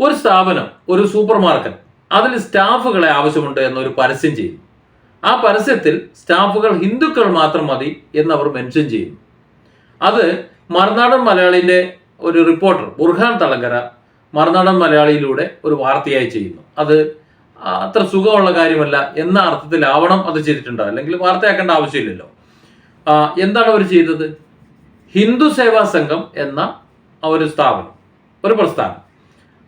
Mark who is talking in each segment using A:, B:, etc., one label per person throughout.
A: ഒരു സ്ഥാപനം ഒരു സൂപ്പർ മാർക്കറ്റ് അതിൽ സ്റ്റാഫുകളെ ആവശ്യമുണ്ട് എന്നൊരു പരസ്യം ചെയ്യുന്നു. ആ പരസ്യത്തിൽ സ്റ്റാഫുകൾ ഹിന്ദുക്കൾ മാത്രം മതി എന്നവർ മെൻഷൻ ചെയ്യുന്നു. അത് മറുനാടൻ മലയാളിന്റെ ഒരു റിപ്പോർട്ടർ ബുർഹാൻ തളങ്കര മറുനാടൻ മലയാളിയിലൂടെ ഒരു വാർത്തയായി ചെയ്യുന്നു. അത് അത്ര സുഖമുള്ള കാര്യമല്ല എന്ന അർത്ഥത്തിലാവണം അത് ചെയ്തിട്ടുണ്ട്? അല്ലെങ്കിൽ വാർത്തയാക്കേണ്ട ആവശ്യമില്ലല്ലോ. എന്താണ് അവർ ചെയ്തത്? ഹിന്ദു സേവാ സംഘം എന്ന ഒരു സ്ഥാപനം ഒരു പ്രസ്ഥാനം.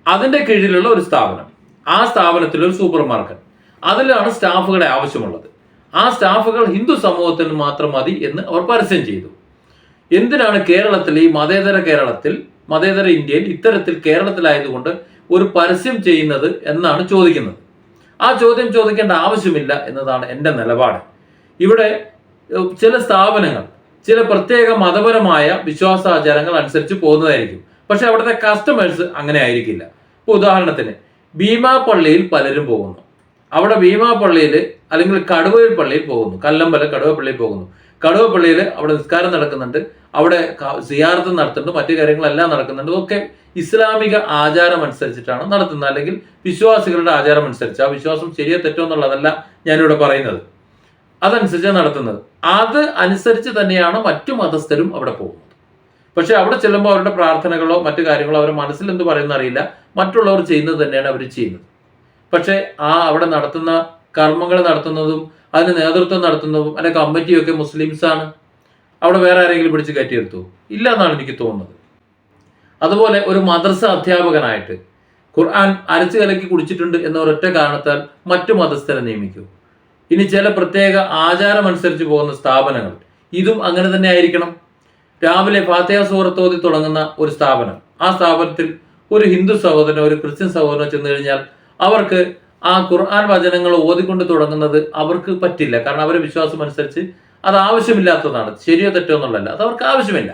A: അതിന്റെ കീഴിലുള്ള ഒരു സ്ഥാപനം. ആ സ്ഥാപനത്തിൽ ഒരു സൂപ്പർ മാർക്കറ്റ്. അതിലാണ് സ്റ്റാഫുകളെ ആവശ്യമുള്ളത്. ആ സ്റ്റാഫുകൾ ഹിന്ദു സമൂഹത്തിന് മാത്രം മതി എന്ന് അവർ പരസ്യം ചെയ്തു. എന്തിനാണ് കേരളത്തിൽ ഈ മതേതര കേരളത്തിൽ മതേതര ഇന്ത്യയിൽ ഇത്തരത്തിൽ കേരളത്തിലായതുകൊണ്ട് ഒരു പരസ്യം ചെയ്യുന്നത് എന്നാണ് ചോദിക്കുന്നത്. ആ ചോദ്യം ചോദിക്കേണ്ട ആവശ്യമില്ല എന്നതാണ് എന്റെ നിലപാട്. ഇവിടെ ചില സ്ഥാപനങ്ങൾ ചില പ്രത്യേക മതപരമായ വിശ്വാസാചാരങ്ങൾ അനുസരിച്ച് പോകുന്നതായിരിക്കും. പക്ഷെ അവിടുത്തെ കസ്റ്റമേഴ്സ് അങ്ങനെ ആയിരിക്കില്ല. ഇപ്പോൾ ഉദാഹരണത്തിന് ഭീമാ പള്ളിയിൽ പലരും പോകുന്നു. അവിടെ ഭീമാ പള്ളിയിൽ അല്ലെങ്കിൽ കടുവയിൽ പള്ളിയിൽ പോകുന്നു. കല്ലമ്പല കടുവ പള്ളിയിൽ പോകുന്നു. കടുവ പള്ളിയിൽ അവിടെ നിസ്കാരം നടക്കുന്നുണ്ട്. അവിടെ സിയാർത്ഥം നടത്തുന്നുണ്ട്. മറ്റു കാര്യങ്ങളെല്ലാം നടക്കുന്നുണ്ട്. ഒക്കെ ഇസ്ലാമിക ആചാരം അനുസരിച്ചിട്ടാണ് നടത്തുന്നത്. അല്ലെങ്കിൽ വിശ്വാസികളുടെ ആചാരം അനുസരിച്ച് ആ വിശ്വാസം ശരിയോ തെറ്റോ എന്നുള്ളതല്ല ഞാനിവിടെ പറയുന്നത്. അതനുസരിച്ചാണ് നടത്തുന്നത്. അത് അനുസരിച്ച് തന്നെയാണ് മറ്റു മതസ്ഥരും അവിടെ പോകുന്നത്. പക്ഷെ അവിടെ ചെല്ലുമ്പോൾ അവരുടെ പ്രാർത്ഥനകളോ മറ്റു കാര്യങ്ങളോ അവരുടെ മനസ്സിൽ എന്ത് പറയുന്ന അറിയില്ല. മറ്റുള്ളവർ ചെയ്യുന്നത് തന്നെയാണ് അവർ ചെയ്യുന്നത്. പക്ഷെ ആ അവിടെ നടത്തുന്ന കർമ്മങ്ങൾ നടത്തുന്നതും അതിന് നേതൃത്വം നടത്തുന്നതും അതിന്റെ കമ്മിറ്റിയൊക്കെ മുസ്ലിംസാണ്. അവിടെ വേറെ ആരെങ്കിലും പിടിച്ച് കയറ്റിയെടുത്തു ഇല്ല എന്നാണ് എനിക്ക് തോന്നുന്നത്. അതുപോലെ ഒരു മദ്രസ അധ്യാപകനായിട്ട് ഖുർആൻ അരച്ചു കലക്കി കുടിച്ചിട്ടുണ്ട് എന്ന ഒരൊറ്റ കാരണത്താൽ മറ്റു മതസ്ഥരെ നിയമിക്കൂ. ഇനി ചില പ്രത്യേക ആചാരമനുസരിച്ച് പോകുന്ന സ്ഥാപനങ്ങൾ ഇതും അങ്ങനെ തന്നെ ആയിരിക്കണം. രാവിലെ ഫാത്തിഹ സൂറത്തോതി തുടങ്ങുന്ന ഒരു സ്ഥാപനം. ആ സ്ഥാപനത്തിൽ ഒരു ഹിന്ദു സഹോദരനോ ഒരു ക്രിസ്ത്യൻ സഹോദരനോ ചെന്ന് കഴിഞ്ഞാൽ അവർക്ക് ആ ഖുർആൻ വചനങ്ങൾ ഓതിക്കൊണ്ട് തുടങ്ങുന്നത് അവർക്ക് പറ്റില്ല. കാരണം അവരുടെ വിശ്വാസം അനുസരിച്ച് അത് ആവശ്യമില്ലാത്തതാണ്. ശരിയോ തെറ്റോ എന്നുള്ളതല്ല. അത് അവർക്ക് ആവശ്യമില്ല.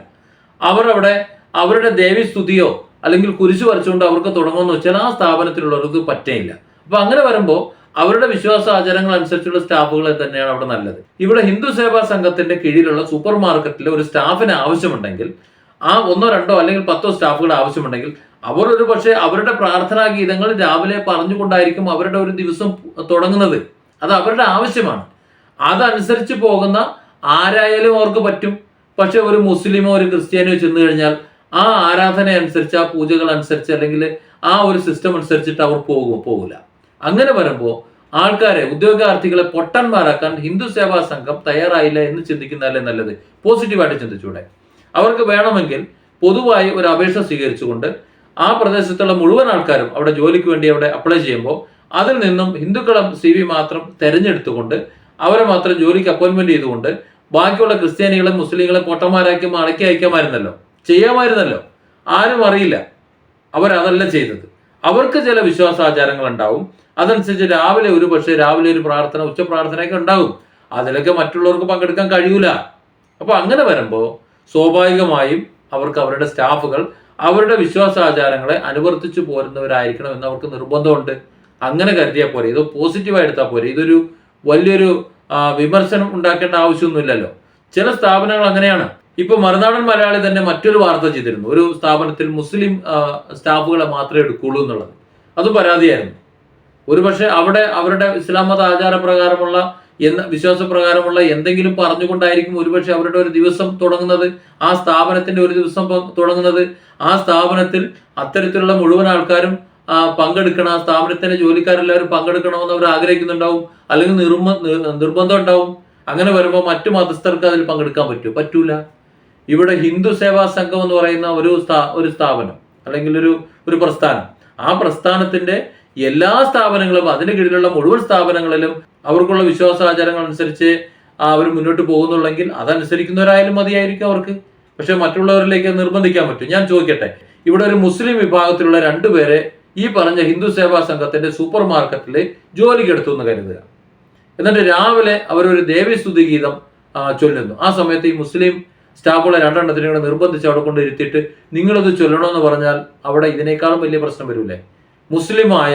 A: അവർ അവിടെ അവരുടെ ദേവി സ്തുതിയോ അല്ലെങ്കിൽ കുരിശു വരച്ചുകൊണ്ട് അവർക്ക് തുടങ്ങുമെന്ന് വെച്ചാൽ ആ സ്ഥാപനത്തിലുള്ളവർക്ക് പറ്റേയില്ല. അപ്പൊ അങ്ങനെ വരുമ്പോൾ അവരുടെ വിശ്വാസ ആചാരങ്ങൾ അനുസരിച്ചുള്ള സ്റ്റാഫുകളെ തന്നെയാണ് അവിടെ നല്ലത്. ഇവിടെ ഹിന്ദു സേവാ സംഘത്തിന്റെ കീഴിലുള്ള സൂപ്പർ മാർക്കറ്റിൽ ഒരു സ്റ്റാഫിന് ആവശ്യമുണ്ടെങ്കിൽ ആ ഒന്നോ രണ്ടോ അല്ലെങ്കിൽ പത്തോ സ്റ്റാഫുകൾ ആവശ്യമുണ്ടെങ്കിൽ അവർ ഒരു പക്ഷേ അവരുടെ പ്രാർത്ഥനാ ഗീതങ്ങൾ രാവിലെ പറഞ്ഞുകൊണ്ടായിരിക്കും അവരുടെ ഒരു ദിവസം തുടങ്ങുന്നത്. അത് അവരുടെ ആവശ്യമാണ്. അതനുസരിച്ച് പോകുന്ന ആരായാലും അവർക്ക് പറ്റും. പക്ഷെ ഒരു മുസ്ലിമോ ഒരു ക്രിസ്ത്യാനിയോ ചെന്ന് കഴിഞ്ഞാൽ ആ ആരാധന അനുസരിച്ച് ആ പൂജകൾ അനുസരിച്ച് അല്ലെങ്കിൽ ആ ഒരു സിസ്റ്റം അനുസരിച്ചിട്ട് അവർ പോകും പോകില്ല അങ്ങനെ വരുമ്പോൾ ആൾക്കാരെ ഉദ്യോഗാർത്ഥികളെ പൊട്ടന്മാരാക്കാൻ ഹിന്ദു സേവാ സംഘം തയ്യാറായില്ല എന്ന് ചിന്തിക്കുന്നതല്ലേ നല്ലത്? പോസിറ്റീവായിട്ട് ചിന്തിച്ചൂടെ. അവർക്ക് വേണമെങ്കിൽ പൊതുവായി ഒരു അപേക്ഷ സ്വീകരിച്ചുകൊണ്ട് ആ പ്രദേശത്തുള്ള മുഴുവൻ ആൾക്കാരും അവിടെ ജോലിക്ക് വേണ്ടി അവിടെ അപ്ലൈ ചെയ്യുമ്പോൾ അതിൽ നിന്നും ഹിന്ദുക്കളെ സി വി മാത്രം തെരഞ്ഞെടുത്തുകൊണ്ട് അവരെ മാത്രം ജോലിക്ക് അപ്പോയിൻമെന്റ് ചെയ്തുകൊണ്ട് ബാക്കിയുള്ള ക്രിസ്ത്യാനികളെ മുസ്ലിങ്ങളെ പൊട്ടന്മാരാക്കി മടക്കി അയക്കാമായിരുന്നല്ലോ. ചെയ്യാമായിരുന്നല്ലോ. ആരും അറിയില്ല. അവരതല്ല ചെയ്തത്. അവർക്ക് ചില വിശ്വാസാചാരങ്ങൾ ഉണ്ടാവും അതനുസരിച്ച് രാവിലെ ഒരു പക്ഷേ രാവിലെ ഒരു പ്രാർത്ഥന ഉച്ച പ്രാർത്ഥനയൊക്കെ ഉണ്ടാവും. അതിലൊക്കെ മറ്റുള്ളവർക്ക് പങ്കെടുക്കാൻ കഴിയൂല. അപ്പൊ അങ്ങനെ വരുമ്പോൾ സ്വാഭാവികമായും അവർക്ക് അവരുടെ സ്റ്റാഫുകൾ അവരുടെ വിശ്വാസാചാരങ്ങളെ അനുവർത്തിച്ചു പോരുന്നവരായിരിക്കണം എന്ന് അവർക്ക് നിർബന്ധമുണ്ട്. അങ്ങനെ കരുതിയാൽ പോരെ. ഇത് പോസിറ്റീവായി എടുത്താൽ പോരെ. ഇതൊരു വലിയൊരു വിമർശനം ഉണ്ടാക്കേണ്ട ആവശ്യമൊന്നുമില്ലല്ലോ. ചില സ്ഥാപനങ്ങൾ അങ്ങനെയാണ്. ഇപ്പൊ മറുനാടൻ മലയാളി തന്നെ മറ്റൊരു വാർത്ത ചെയ്തിരുന്നു. ഒരു സ്ഥാപനത്തിൽ മുസ്ലിം സ്റ്റാഫുകളെ മാത്രമേ എടുക്കുള്ളൂ എന്നുള്ളത്. അത് പരാതിയായിരുന്നു. ഒരുപക്ഷെ അവിടെ അവരുടെ ഇസ്ലാം മത ആചാരപ്രകാരമുള്ള എന്ന വിശ്വാസപ്രകാരമുള്ള എന്തെങ്കിലും പറഞ്ഞുകൊണ്ടായിരിക്കും ഒരുപക്ഷെ അവരുടെ ഒരു ദിവസം തുടങ്ങുന്നത് ആ സ്ഥാപനത്തിന്റെ ഒരു ദിവസം തുടങ്ങുന്നത്. ആ സ്ഥാപനത്തിൽ അത്തരത്തിലുള്ള മുഴുവൻ ആൾക്കാരും പങ്കെടുക്കണം. ആ സ്ഥാപനത്തിന്റെ ജോലിക്കാരെല്ലാവരും പങ്കെടുക്കണമെന്ന് അവർ ആഗ്രഹിക്കുന്നുണ്ടാവും. അല്ലെങ്കിൽ നിർബന്ധം ഉണ്ടാവും. അങ്ങനെ വരുമ്പോൾ മറ്റു മതസ്ഥർക്ക് അതിൽ പങ്കെടുക്കാൻ പറ്റൂ? പറ്റൂല. ഇവിടെ ഹിന്ദു സേവാ സംഘം എന്ന് പറയുന്ന ഒരു സ്ഥാ- ഒരു സ്ഥാപനം അല്ലെങ്കിൽ ഒരു ഒരു പ്രസ്ഥാനം. ആ പ്രസ്ഥാനത്തിന്റെ എല്ലാ സ്ഥാപനങ്ങളും അതിന് കീഴിലുള്ള മുഴുവൻ സ്ഥാപനങ്ങളിലും അവർക്കുള്ള വിശ്വാസാചാരങ്ങൾ അനുസരിച്ച് അവർ മുന്നോട്ട് പോകുന്നുള്ളെങ്കിൽ അതനുസരിക്കുന്നവരായാലും മതിയായിരിക്കും അവർക്ക്. പക്ഷെ മറ്റുള്ളവരിലേക്ക് നിർബന്ധിക്കാൻ പറ്റും. ഞാൻ ചോദിക്കട്ടെ ഇവിടെ ഒരു മുസ്ലിം വിഭാഗത്തിലുള്ള രണ്ടുപേരെ ഈ പറഞ്ഞ ഹിന്ദു സേവാ സംഘത്തിന്റെ സൂപ്പർ മാർക്കറ്റിൽ ജോലിക്കെടുത്തു എന്ന് കരുതുക. എന്നിട്ട് രാവിലെ അവരൊരു ദേവീസ്തുതി ഗീതം ചൊല്ലുന്നു. ആ സമയത്ത് ഈ മുസ്ലിം സ്റ്റാഫുകളെ രണ്ടെണ്ണത്തിന് കൂടെ നിർബന്ധിച്ച് അവിടെ കൊണ്ട് ഇരുത്തിയിട്ട് നിങ്ങളത് ചൊല്ലണമെന്ന് പറഞ്ഞാൽ അവിടെ ഇതിനേക്കാളും വലിയ പ്രശ്നം വരൂലേ മുസ്ലിമായ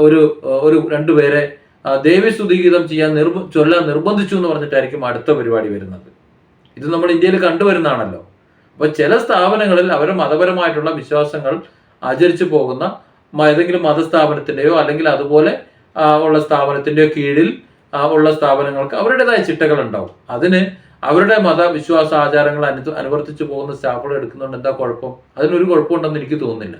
A: ഒരു ഒരു രണ്ടുപേരെ ആ, ദേവീസ്തുതി ഗീതം ചെയ്യാൻ നിർബ ചൊല്ലാൻ നിർബന്ധിച്ചു എന്ന് പറഞ്ഞിട്ടായിരിക്കും അടുത്ത പരിപാടി വരുന്നത്. ഇത് നമ്മൾ ഇന്ത്യയിൽ കണ്ടുവരുന്നതാണല്ലോ. അപ്പോൾ ചില സ്ഥാപനങ്ങളിൽ അവരുടെ മതപരമായിട്ടുള്ള വിശ്വാസങ്ങൾ ആചരിച്ചു പോകുന്ന ഏതെങ്കിലും മതസ്ഥാപനത്തിന്റെയോ അല്ലെങ്കിൽ അതുപോലെ ഉള്ള സ്ഥാപനത്തിന്റെയോ കീഴിൽ ഉള്ള സ്ഥാപനങ്ങൾക്ക് അവരുടേതായ ചിട്ടകൾ ഉണ്ടാവും അതിന് അവരുടെ മതവിശ്വാസ ആചാരങ്ങൾ അനു അനുവർത്തിച്ചു പോകുന്ന സ്റ്റാഫുകൾ എടുക്കുന്നുണ്ട് എന്താ കുഴപ്പം? അതിനൊരു കുഴപ്പമുണ്ടെന്ന് എനിക്ക് തോന്നുന്നില്ല.